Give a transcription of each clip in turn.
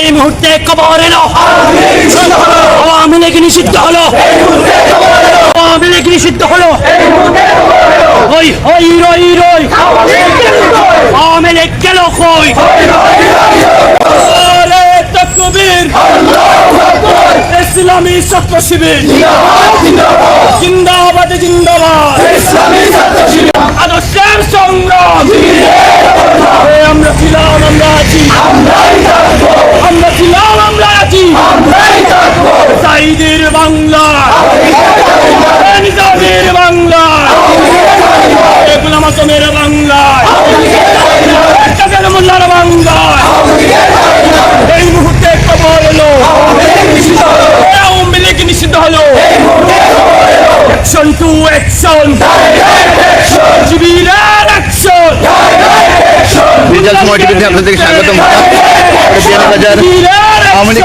এই মুহূর্তে খবর এলো। আওয়ামী লীগ নিষিদ্ধ হলো। আওয়ামী লীগ নিষিদ্ধ হলো। আওয়ামী লীগ গেল কই? ইসলামী ছাত্র শিবির। জিন্দাবাদ। জিন্দাবাদ। আদর্শের সাইদের বাংলা। নিজামের বাংলা। এগুলো মাসমের বাংলা মোল্লার বাংলা। এই মুহূর্তে খবর এলো। আওয়ামী লীগ নিষিদ্ধ হলো। অ্যাকশন টু অ্যাকশন শিবিরের অ্যাকশন আপনাদেরকে স্বাগতম। আওয়ামী লীগ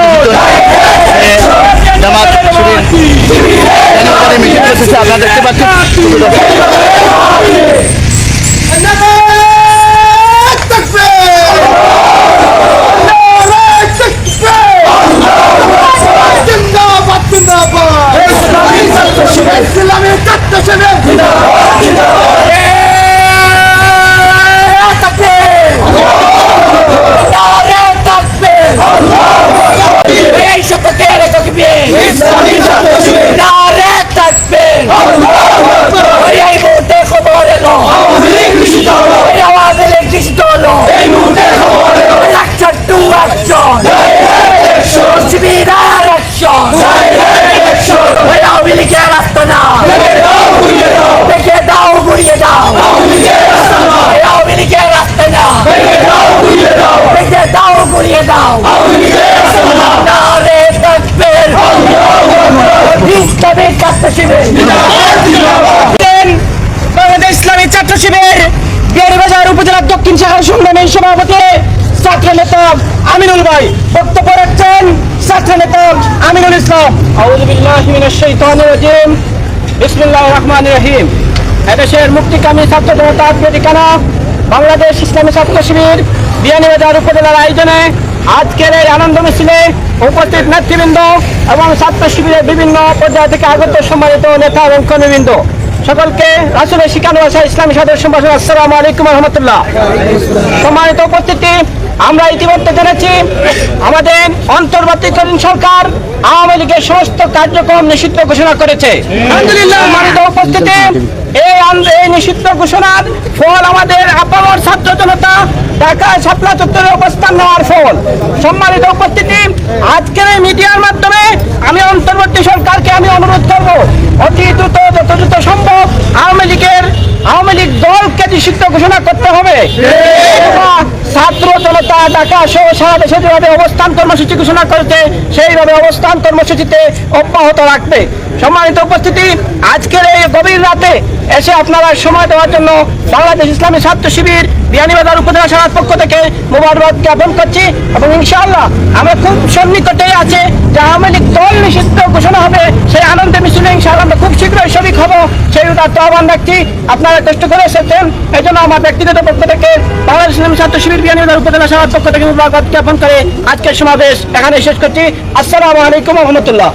জামাত শিবির আপনারা দেখতে পাচ্ছেন। অ্যাকশন শিবিরের অ্যাকশন ওই আওয়ামী লীগের রাস্তা না দেখে দাও ঘুরিয়ে দাও এই আওয়ামী লীগের রাস্তা না দেখে দাও ঘুরিয়ে দাও নারে তাকবীর ইসলামী ছাত্র শিবির বাংলাদেশ ইসলামী ছাত্র শিবির বিয়ানীবাজার উপজেলার দক্ষিণ শাখার সংগ্রামী সভাপতি ছাত্র নেতা আমিনুল ভাই, বক্তব্য রাখছেন ছাত্র নেতা আমিনুল ইসলাম। রহমানির রহিম। এদেশের মুক্তিকামী ছাত্র জনতার প্রতিকানা বাংলাদেশ ইসলামী ছাত্র শিবির বিয়ানীবাজার উপজেলার আয়োজনে আজকের এই আনন্দ মিছিলে উপস্থিত নেতৃবৃন্দ এবং ছাত্র শিবিরের বিভিন্ন পর্যায় থেকে আগত সম্মানিত নেতা এবং কর্মীবৃন্দ। সকলকে রাসুলের শিকানো ভাষা ইসলামী সাদর সম্ভাষণ আসসালামু আলাইকুম রহমতুল্লাহ। সম্মানিত উপস্থিতি আমরা ইতিমধ্যে জেনেছি আমাদের অন্তর্বর্তীকালীন সরকার আওয়ামী লীগের সমস্ত কার্যক্রম নিষিদ্ধ ঘোষণা করেছে। উপস্থিতি এই এই নিষিদ্ধ ঘোষণার ফল আমাদের আপামর ছাত্র জনতা ঢাকা শাপলা চত্বরে অবস্থান নেওয়ার ফল। সম্মানিত উপস্থিতি আজকের এই মিডিয়ার মাধ্যমে আমি অন্তর্বর্তী সরকারকে আমি অনুরোধ করব অতি দ্রুত যত দ্রুত সম্ভব আওয়ামী লীগের আওয়ামী লীগ দলকে নিষিদ্ধ ঘোষণা করতে হবে। ঢাকা সহ সারা দেশে যেভাবে অবস্থান কর্মসূচি ঘোষণা করেছে, সেইভাবে অবস্থান কর্মসূচিতে অব্যাহত রাখবে। সম্মানিত উপস্থিতি, আজকের এই গভীর রাতে এসে আপনারা সময় দেওয়ার জন্য বাংলাদেশ ইসলামী ছাত্র শিবির বিয়ানীবাজার উপজেলা শাখার পক্ষ থেকে মোবারকবাদ জ্ঞাপন করছি এবং ইনশাআল্লাহ আমরা খুব সন্নিকটেই আছে যে আওয়ামী লীগ দল নিষিদ্ধ ঘোষণা হবে, সেই আনন্দে মিছিলে ইনশাআল্লাহ আমরা খুব শীঘ্রই শরিক হব উদাত্ত আহ্বান রাখছি, আপনারা কষ্ট করে এসেছেন। এই জন্য আমার ব্যক্তিগত পক্ষ থেকে বাংলাদেশ ছাত্র শিবির বিয়ানীবাজার উপজেলা সভার পক্ষ থেকে মোবারকবাদ জ্ঞাপন করে আজকের সমাবেশ এখানে শেষ করছি। আসসালামু আলাইকুম রহমতুল্লাহ।